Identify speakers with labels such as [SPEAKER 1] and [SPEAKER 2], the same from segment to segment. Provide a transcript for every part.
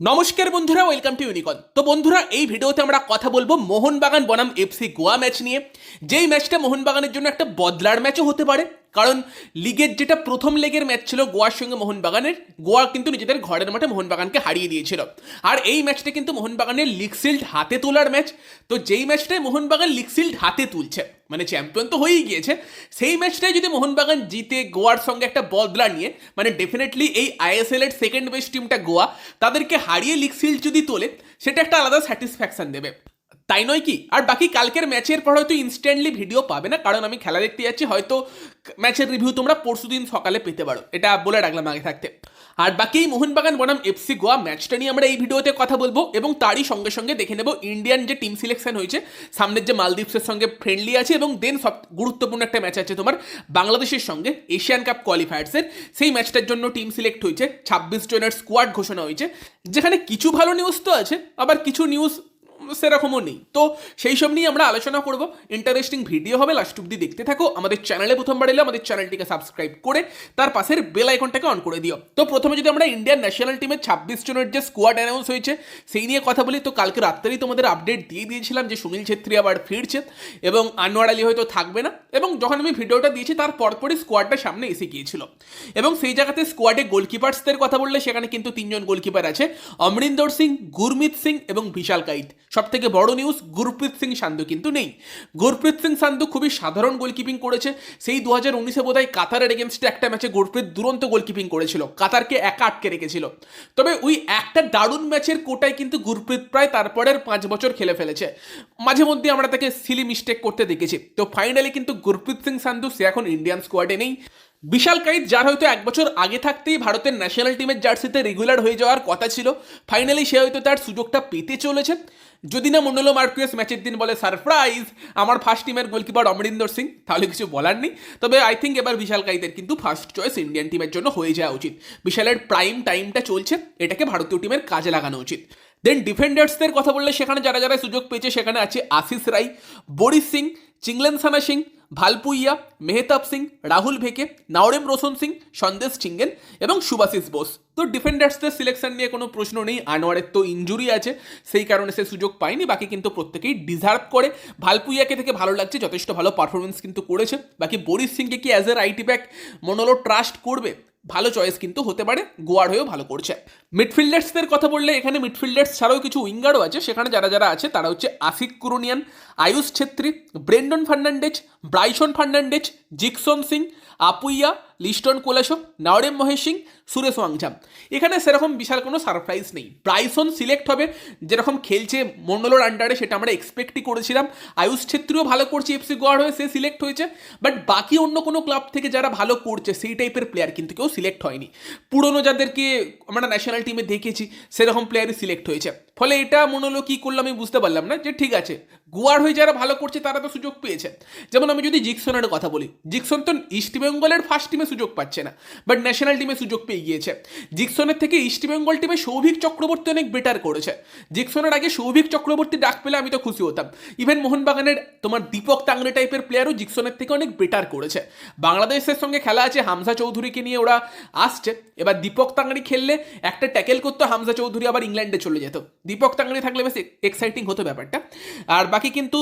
[SPEAKER 1] নমস্কার বন্ধুরা welcome to ইউনিকন তো বন্ধুরা, এই ভিডিওতে আমরা কথা বলব মোহনবাগান বনাম এফসি গোয়া ম্যাচ নিয়ে। যেই ম্যাচটা মোহনবাগানের জন্য একটা বদলার ম্যাচও হতে পারে। কারণ লিগের যেটা প্রথম লেগের ম্যাচ ছিল গোয়ার সঙ্গে মোহনবাগানের, গোয়া কিন্তু নিজেদের ঘরের মাঠে মোহনবাগানকে হারিয়ে দিয়েছিল। আর এই ম্যাচটা কিন্তু মোহনবাগানের লিগ শিল্ড হাতে তোলার ম্যাচ তো যেই ম্যাচটায় মোহনবাগান লিগ শিল্ড হাতে তুলছে মানে চ্যাম্পিয়ন তো হয়েই গিয়েছে, সেই ম্যাচটায় যদি মোহনবাগান জিতে গোয়ার সঙ্গে একটা বদলা নিয়ে মানে ডেফিনেটলি এই আইএসএল এর সেকেন্ড বেস্ট টিমটা গোয়া, তাদেরকে হারিয়ে লিগ যদি তোলে, সেটা একটা আলাদা স্যাটিসফ্যাকশন দেবে। তাই নয় কি? আর বাকি কালকের ম্যাচের পর হয়তো ইনস্ট্যান্টলি ভিডিও পাবে না, কারণ আমি খেলা দেখতে যাচ্ছি, হয়তো ম্যাচের রিভিউ তোমরা পরশুদিন সকালে পেতে পারো। এটা বলে রাখলাম আগে থাকতে। আর বাকি এই মোহনবাগান বনাম এফসি গোয়া ম্যাচটা নিয়ে আমরা এই ভিডিওতে কথা বলব, এবং তারই সঙ্গে সঙ্গে দেখে নেব ইন্ডিয়ান যে টিম সিলেকশন হয়েছে, সামনের যে মালদ্বীপসের সঙ্গে ফ্রেন্ডলি আছে, এবং দেন সব গুরুত্বপূর্ণ একটা ম্যাচ আছে তোমার বাংলাদেশের সঙ্গে এশিয়ান কাপ কোয়ালিফায়ার্সের সেই ম্যাচটার জন্য টিম সিলেক্ট হয়েছে, ছাব্বিশ জনের স্কোয়াড ঘোষণা হয়েছে। যেখানে কিছু ভালো নিউজ তো আছে, আবার কিছু নিউজ সেরকমও নেই। তো সেই সব নিয়ে আমরা আলোচনা করব। ইন্টারেস্টিং ভিডিও হবে লাস্ট অব্দি দেখতে থাকো। আমাদের চ্যানেলে প্রথমবার এলে আমাদের চ্যানেলটিকে সাবস্ক্রাইব করে, তার পাশের বেল আইকনটাকে অন করে দিও। তো প্রথমে যদি আমরা ইন্ডিয়ান ন্যাশনাল টিমের ছাব্বিশ জনের যে স্কোয়াড অ্যানাউন্স হয়েছে, সেই নিয়ে কথা বলি। তো কালকে রাত্রেই তোমাদের আপডেট দিয়ে দিয়েছিলাম যে সুনীল ছেত্রী আবার ফিরছে এবং আনোয়ার আলী হয়তো থাকবে না। এবং যখন আমি ভিডিওটা দিয়েছি, তার পরপরই স্কোয়াডটা সামনে এসে গিয়েছিল। এবং সেই জায়গাতে স্কোয়াডে গোলকিপার্সদের কথা বললে, সেখানে কিন্তু তিনজন গোলকিপার আছে। অমরিন্দর সিং, গুরমিত সিং এবং বিশাল কাইত। সব থেকে বড় নিউজ গুরপ্রীত সিং সান্ধু কিন্তু নেই। গুরপ্রীত সিং সান্ধু খুবই সাধারণ গোলকিপিং করেছে। সেই দু হাজার উনিশে বোধ হয় কাতারের এগেনস্টে একটা ম্যাচে গুরপ্রীত দুরন্ত গোলকিপিং করেছিল। কাতারকে একা আটকে রেখেছিল। তবে ওই একটা দারুণ ম্যাচের কোটায় কিন্তু গুরপ্রীত প্রায় তারপরের পাঁচ বছর খেলে ফেলেছে। মাঝে মধ্যে আমরা তাকে সিলি মিস্টেক করতে দেখেছি। তো ফাইনালি কিন্তু গুরপ্রীত সিং সান্ধু, সে এখন ইন্ডিয়ান স্কোয়াডে নেই। বিশাল কাইত যার হয়তো এক বছর আগে থাকতেই ভারতের ন্যাশনাল টিমের জার্সিতে রেগুলার হয়ে যাওয়ার কথা ছিল। ফাইনালি সে হয়তো তার সুযোগটা পেতে চলেছে। যদি না মন্ডল মার্কুয়েস ম্যাচের দিন বলে সারপ্রাইজ, আমার ফার্স্ট টিমের গোলকিপার অমরিন্দর সিং, তাহলে কিছু বলার নেই। তবে আই থিঙ্ক এবার বিশাল কাইতের কিন্তু ফার্স্ট চয়েস ইন্ডিয়ান টিমের জন্য হয়ে যাওয়া উচিত। বিশালের প্রাইম টাইমটা চলছে, এটাকে ভারতীয় টিমের কাজে লাগানো উচিত। দেন ডিফেন্ডার্সদের কথা বললে সেখানে যারা যারা সুযোগ পেয়েছে, সেখানে আছে আশিস রাই, বরিশ সিং, চিংলেন সানা সিং ভালপুইয়া, মেহতাব সিং, রাহুল ভেকে, নাওরেম রোশন সিং, সন্দেশ চিঙ্গেন এবং সুভাশিস বোস। তো ডিফেন্ডার্সদের সিলেকশন নিয়ে কোনো প্রশ্ন নেই, আনোয়ারের তো ইঞ্জুরি আছে, সেই কারণে সে সুযোগ পায়নি, বাকি কিন্তু প্রত্যেকেই ডিজার্ভ করে। ভালপুইয়াকে থেকে ভালো লাগছে, যথেষ্ট ভালো পারফরমেন্স কিন্তু করেছে। বাকি বরিশ সিংকে কি as a right back Manolo trust করবে? ভালো চয়েস কিন্তু হতে পারে, গোয়ার হয়েও ভালো করছে। মিডফিল্ডার্সদের কথা বললে, এখানে মিডফিল্ডার্স ছাড়াও কিছু উইঙ্গারও আছে, সেখানে যারা যারা আছে, তারা হচ্ছে আফিক কুরুনিয়ান আয়ুষ ছেত্রী, ব্রেন্ডন ফার্নান্ডেজ, ব্রাইসন ফার্নান্ডেজ, জিকসন সিং, আপুইয়া, লিস্টন কোলাসো নাওরেম মহেশ সিং, সুরেশ ওয়াংঝাম এখানে সেরকম বিশাল কোনো সারপ্রাইজ নেই। ব্রাইসন সিলেক্ট হবে, যেরকম খেলছে মন্ডলোর আন্ডারে সেটা আমরা এক্সপেক্টই করেছিলাম। আয়ুষ ছেত্রীও ভালো করছে এফসি গোয়ার হয়ে সে সিলেক্ট হয়েছে। বাট বাকি অন্য কোনো ক্লাব থেকে যারা ভালো করছে, সেই টাইপের প্লেয়ার কিন্তু কেউ সিলেক্ট হয়নি। পুরনো যাদেরকে আমরা ন্যাশনাল টিমে দেখেছি, সেরকম প্লেয়ারই সিলেক্ট হয়েছে। ফলে এটা মনে হলো কী করল আমি বুঝতে পারলাম না যে ঠিক আছে, গোয়ার হয়ে যারা ভালো করছে তারা তো সুযোগ পেয়েছে। যেমন আমি যদি জিকসনের কথা বলি, জিকসন তো ইস্ট বেঙ্গলের ফার্স্ট টিমে সুযোগ পাচ্ছে না বাট ন্যাশনাল টিমে সুযোগ পেয়ে গিয়েছে। জিকসনের থেকে ইস্ট বেঙ্গল টিমে সৌভিক চক্রবর্তী অনেক বেটার করেছে। জিকসনের আগে সৌভিক চক্রবর্তী ডাক পেলে আমি তো খুশি হতাম। ইভেন মোহনবাগানের তোমার দীপক তাংরে টাইপের প্লেয়ারও জিকসনের থেকে অনেক বেটার করেছে। বাংলাদেশের সঙ্গে খেলা আছে হামজা চৌধুরীকে নিয়ে ওরা আসছে, এবার দীপক তাংরি খেললে একটা ট্যাকেল করতো হামজা চৌধুরী আবার ইংল্যান্ডে চলে যেত। দীপক তাংরি থাকলে বেশ এক্সাইটিং হতো ব্যাপারটা। আর বাকি কিন্তু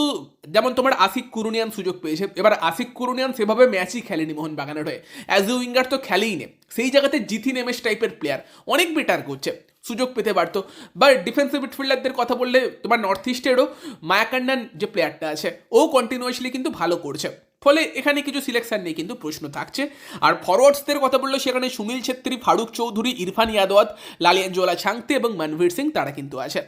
[SPEAKER 1] যেমন তোমার আশিক কুরুনিয়ান সুযোগ পেয়েছে। এবার আশিক কুরুনিয়ান সেভাবে ম্যাচই খেলেনি মোহনবাগানের হয়ে। অ্যাজ এ উইঙ্গার তো খেলেই নে। সেই জায়গাতে জিথি নেমেস টাইপের প্লেয়ার অনেক বেটার করছে। সুযোগ পেতে পারতো। বা ডিফেন্সিভ মিডফিল্ডারদের কথা বললে তোমার নর্থ ইস্টেরও মায়াকান্ডান যে প্লেয়ারটা আছে, ও কন্টিনিউয়াসলি কিন্তু ভালো করছে। ফলে এখানে কিছু সিলেকশন নিয়ে কিন্তু প্রশ্ন থাকছে। আর ফরওয়ার্ডসদের কথা বললে সেখানে সুনীল ছেত্রী, ফারুক চৌধুরী, ইরফান ইয়াদওয়াত লালিয়ানজোলা ছাংতে এবং মনভীর সিং তারা কিন্তু আছে।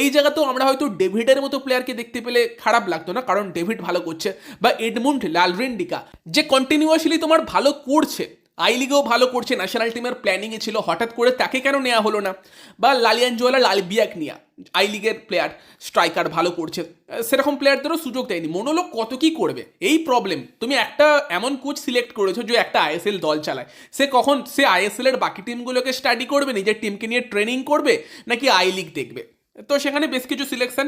[SPEAKER 1] এই জায়গাতেও আমরা হয়তো ডেভিডের মতো প্লেয়ারকে দেখতে পেলে খারাপ লাগতো না, কারণ ডেভিড ভালো করছে। বা এডমুন্ড লালরেন্ডিকা, যে কন্টিনিউয়াসলি তোমার ভালো করছে আই লিগেও ভালো করছে ন্যাশনাল টিমের প্ল্যানিংয়ে ছিল, হঠাৎ করে তাকে কেন নেওয়া হলো না? বা লালিয়ানজোয়ালা লালবিয়াক নিয়া, আই লিগের প্লেয়ার স্ট্রাইকার ভালো করছে। সেরকম প্লেয়ারদেরও সুযোগ দেয়নি। মনোলোক কত কি করবে? এই প্রবলেম তুমি একটা এমন কোচ সিলেক্ট করেছ যে একটা আইএসএল দল চালায়। সে কখন, সে আইএসএল এর বাকি টিমগুলোকে স্টাডি করবে, নিজের টিমকে নিয়ে ট্রেনিং করবে, নাকি আই লিগ দেখবে? তো সেখানে বেশ কিছু সিলেকশন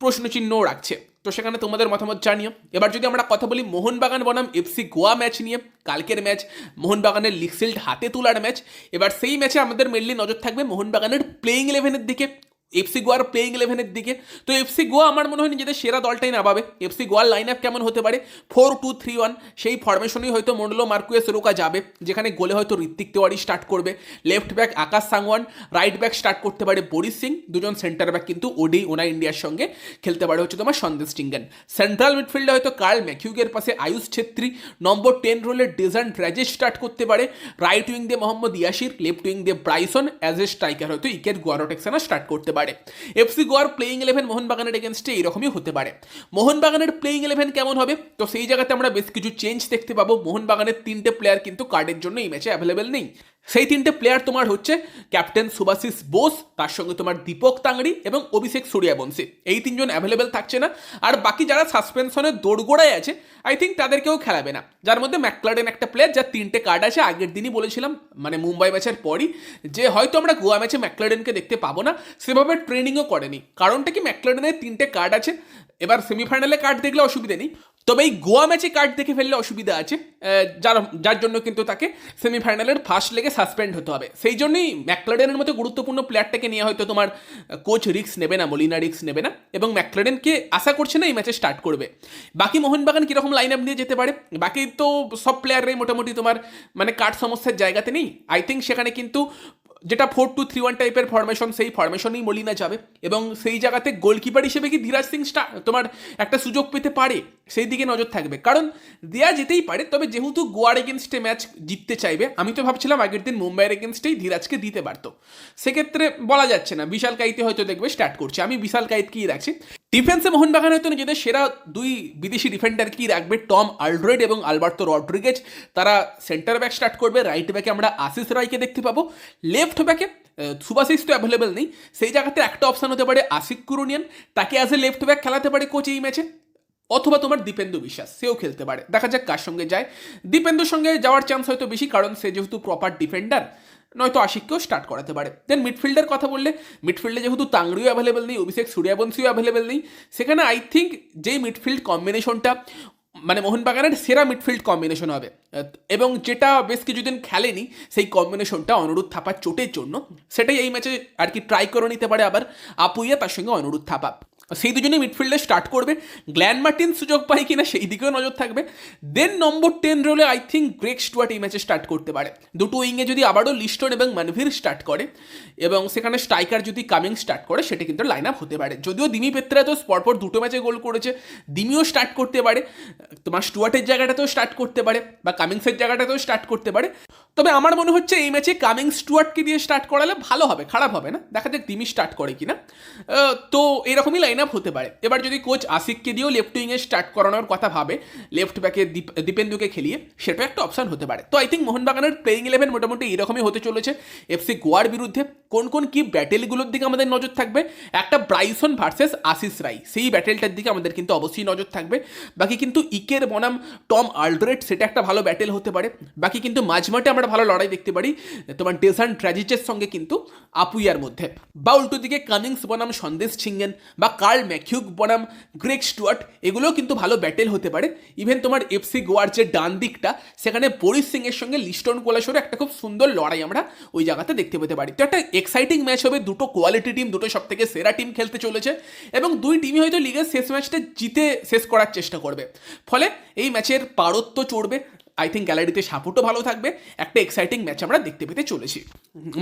[SPEAKER 1] প্রশ্নচিহ্নও রাখছে। তো সেখানে তোমাদের মতামত জানিও। এবার যদি আমরা কথা বলি মোহনবাগান বনাম এফসি গোয়া ম্যাচ নিয়ে, কালকের ম্যাচ মোহনবাগানের লিকসিল্ড হাতে তোলার ম্যাচ এবার সেই ম্যাচে আমাদের মেনলি নজর থাকবে মোহনবাগানের প্লেইং ইলেভেনের দিকে। এফসি গোয়ার প্লেইং ইলেভেনের দিকে। তো এফসি গোয়া আমার মনে হয় নিজেদের সেরা দলটাই নামাবে। এফসি গোয়ার লাইন আপ কেমন হতে পারে? ফোর টু থ্রি ওয়ান সেই ফরমেশনেই হয়তো মন্ডলো মার্কুয়েস রোকা যাবে, যেখানে গোলে হয়তো ঋত্বিক তেওয়ারি স্টার্ট করবে। Left back Akash Sangwan right back start করতে পারে বরিশ সিং, দুজন সেন্টার ব্যাক কিন্তু ওডি ওনা ইন্ডিয়ার সঙ্গে খেলতে পারে হচ্ছে তোমার সন্দেশ টিঙ্গন। সেন্ট্রাল মিডফিল্ডে হয়তো কার্ল ম্যাকিউগের পাশে আয়ুষ ছেত্রী নম্বর টেন রোলে ডেজান্ট রাজেশ স্টার্ট করতে পারে। রাইট উইং দিয়ে মোহাম্মদ ইয়াসির লেফট উইং দিয়ে ব্রাইসন অ্যাজ এ স্ট্রাইকার হয়তো ইকেট গোয়ারোটেক্সানা স্টার্ট করতে পারে। এফসি গোয়ার প্লেইং ইলেভেন মোহনবাগানের এগেনস্টে এইরকমই হতে পারে। মোহনবাগানের প্লেইং ইলেভেন কেমন হবে? তো সেই জায়গাতে আমরা বেশ কিছু চেঞ্জ দেখতে পাবো। মোহনবাগানের তিনটে প্লেয়ার কিন্তু কার্ডের জন্য এই ম্যাচে অ্যাভেলেবেল নেই। সেই তিনটে প্লেয়ার তোমার হচ্ছে ক্যাপ্টেন সুভাশিস বোস তার সঙ্গে তোমার দীপক তাংড়ি এবং অভিষেক সূর্যাবংশী। এই তিনজন অ্যাভেলেবেল থাকছে না। আর বাকি যারা সাসপেনশনের দোরগোড়ায় আছে আই থিঙ্ক তাদেরকেও খেলাবে না। যার মধ্যে ম্যাকলারেন একটা প্লেয়ার যার তিনটে কার্ড আছে, আগের দিনই বলেছিলাম মানে মুম্বাই ম্যাচের পরই, যে হয়তো আমরা গোয়া ম্যাচে ম্যাকলারেনকে দেখতে পাবো না, সেভাবে ট্রেনিংও করেনি। কারণটা কি? ম্যাকলারেনের তিনটে কার্ড আছে এবার সেমিফাইনালে কার্ড দেখলে অসুবিধা নেই। তবে এই গোয়া ম্যাচে কার্ড দেখে ফেললে অসুবিধা আছে। যার যার জন্য কিন্তু তাকে সেমিফাইনালের ফার্স্ট লেগে সাসপেন্ড হতে হবে। সেই জন্যই ম্যাকলারেনের মতো গুরুত্বপূর্ণ প্লেয়ারটাকে নিয়ে হয়তো তোমার কোচ রিক্স নেবে না, মলিনা রিক্স নেবে না। এবং ম্যাকলারেনকে আশা করছে না এই ম্যাচে স্টার্ট করবে। বাকি মোহনবাগান কীরকম লাইন আপ নিয়ে যেতে পারে? বাকি তো সব প্লেয়াররাই মোটামুটি তোমার মানে কার্ড সমস্যার জায়গাতে নেই। আই থিঙ্ক সেখানে কিন্তু যেটা ফোর টু থ্রি ওয়ান টাইপের ফরমেশন সেই ফরমেশনেই মলিনা যাবে। এবং সেই জায়গাতে গোলকিপার হিসেবে কি ধীরাজ সিং স্টা তোমার একটা সুযোগ পেতে পারে? সেই দিকে নজর থাকবে। কারণ দেয়া যেতেই পারে, তবে যেহেতু গোয়ার এগেনস্টে ম্যাচ জিততে চাইবে, আমি তো ভাবছিলাম আগের দিন মুম্বাইয়ের এগেনস্টেই ধীরাজকে দিতে পারতো। সেক্ষেত্রে বলা যাচ্ছে না, বিশাল কাইতে হয়তো দেখবে স্টার্ট করছে। আমি বিশাল কাইতকেই রাখছি। ডিফেন্সে মোহনবাগান হয়তো নিজেদের সেরা দুই বিদেশি ডিফেন্ডার কি রাখবে? টম আলড্রেড এবং আলবার্তো রড্রিগেজ। তারা সেন্টার ব্যাক স্টার্ট করবে রাইট ব্যাকে আমরা আশিস রায়কে দেখতে পাবো। লেফট ব্যাকে সুভাশিস তো অ্যাভেলেবেল নেই। সেই জায়গাতে একটা অপশান হতে পারে আশিক কুরুনিয়ান। তাকে অ্যাজ এ লেফট ব্যাক খেলাতে পারে কোচ এই ম্যাচে অথবা তোমার দীপেন্দু বিশ্বাস, সেও খেলতে পারে। দেখা যাক কার সঙ্গে যায়। দীপেন্দুর সঙ্গে যাওয়ার চান্স হয়তো বেশি, কারণ সে যেহেতু প্রপার ডিফেন্ডার নয়তো আশিককেও স্টার্ট করাতে পারে। দেন মিডফিল্ডের কথা বললে মিডফিল্ডে যেহেতু তাংড়িও অ্যাভেলেবেল নেই, অভিষেক সূর্যাবংশীও অ্যাভেলেবেল নেই, সেখানে আই থিঙ্ক যেই মিডফিল্ড কম্বিনেশনটা মানে মোহনবাগানের সেরা মিডফিল্ড কম্বিনেশন হবে এবং যেটা বেশ কিছুদিন খেলেনি, সেই কম্বিনেশনটা অনুরোধ থাপার চোটের জন্য, সেটাই এই ম্যাচে আর কি ট্রাই করে নিতে পারে আবার, আপুইয়া তার সঙ্গে অনুরোধ থাপা। সেই দুজনেই মিডফিল্ডে স্টার্ট করবে। গ্ল্যান মার্টিন, সুযোগ পায় কিনা সেই দিকেও নজর থাকবে। দেন নম্বর টেন রোলে আই থিঙ্ক গ্রেক স্টুয়ার্ট এই ম্যাচে স্টার্ট করতে পারে। দুটো উইংয়ে যদি আবারও লিস্টন এবং মানভীর স্টার্ট করে, এবং সেখানে স্ট্রাইকার যদি কামিং স্টার্ট করে, সেটা কিন্তু লাইন আপ হতে পারে। যদিও দিমি পেত্রা তো পরপর দুটো ম্যাচে গোল করেছে, দিমিও স্টার্ট করতে পারে। তোমার স্টুয়ার্টের জায়গাটাতেও স্টার্ট করতে পারে, বা কামিংসের জায়গাটাতেও স্টার্ট করতে পারে। তবে আমার মনে হচ্ছে এই ম্যাচে কামিং স্টুয়ার্টকে দিয়ে স্টার্ট করালে ভালো হবে, খারাপ হবে না। দেখা যাক দিমি স্টার্ট করে কিনা। তো এরকমই লাইন আপ হতে পারে। এবার যদি কোচ আশিককে দিয়েও লেফট উইংয়ে স্টার্ট করানোর কথা ভাবে লেফট ব্যাকে দীপেন্দুকে খেলিয়ে সেটা একটা অপশান হতে পারে। তো আই থিঙ্ক মোহনবাগানের প্লেইং ইলেভেন মোটামুটি এরকমই হতে চলেছে। এফসি গোয়ার বিরুদ্ধে কোন কোন, কি ব্যাটেলগুলোর দিকে আমাদের নজর থাকবে? একটা ব্রাইসন ভার্সেস আশিস রাই সেই ব্যাটেলটার দিকে আমাদের কিন্তু অবশ্যই নজর থাকবে। বাকি কিন্তু ইকের বনাম টম আলড্রেট সেটা একটা ভালো ব্যাটেল হতে পারে। বাকি কিন্তু মাঝমাঠে আমরা ভালো লড়াই দেখতে পারি। তোমার ডেসান ট্র্যাজিচের সঙ্গে কিন্তু আপুইয়ার মধ্যে। বা উল্টো দিকে কানিংস বনাম, সন্দেশ ছিঙ্গেন বা কার্ল ম্যাকিউক বনাম গ্রেক স্টুয়ার্ট, এগুলোও কিন্তু ভালো ব্যাটেল হতে পারে। ইভেন তোমার এফসি গোয়ার যে ডান দিকটা, সেখানে বরিশ সিং এর সঙ্গে লিস্টন কোলাসোর একটা খুব সুন্দর লড়াই আমরা ওই জায়গাতে দেখতে পেতে পারি। তো একটা এক্সাইটিং ম্যাচ হবে, দুটো কোয়ালিটি টিম দুটো সব থেকে সেরা টিম খেলতে চলেছে এবং দুই টিমই হয়তো লিগের শেষ ম্যাচটা জিতে শেষ করার চেষ্টা করবে। ফলে এই ম্যাচের পারত্ব চড়বে। আই থিঙ্ক গ্যালারিতে সাপোর্টও ভালো থাকবে, একটা এক্সাইটিং ম্যাচ আমরা দেখতে পেতে চলেছি।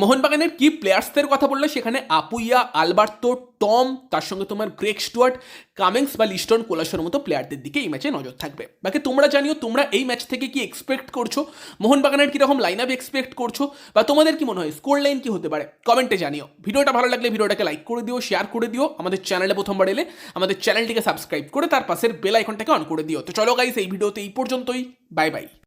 [SPEAKER 1] মোহনবাগানের কি প্লেয়ার্সদের কথা বললে সেখানে আপুইয়া, আলবার্তো, টম, তার সঙ্গে তোমার গ্রেক স্টুয়ার্ট, কামিংস বা লিস্টন কোলাসের মতো প্লেয়ারদের দিকে এই ম্যাচে নজর থাকবে। বাকি তোমরা জানিও, তোমরা এই ম্যাচ থেকে কি এক্সপেক্ট করছ? মোহনবাগানের কীরকম লাইন আপ এক্সপেক্ট করছ? বা তোমাদের কি মনে হয় স্কোর লাইন কি হতে পারে? কমেন্টে জানিও। ভিডিওটা ভালো লাগলে ভিডিওটাকে লাইক করে দিও শেয়ার করে দিও, আমাদের চ্যানেলে প্রথমবার এলে আমাদের চ্যানেলটিকে সাবস্ক্রাইব করে তার পাশের বেল আইকনটাকে অন করে দিও। তো চলো গাইস এই ভিডিওতে এই পর্যন্তই। Bye bye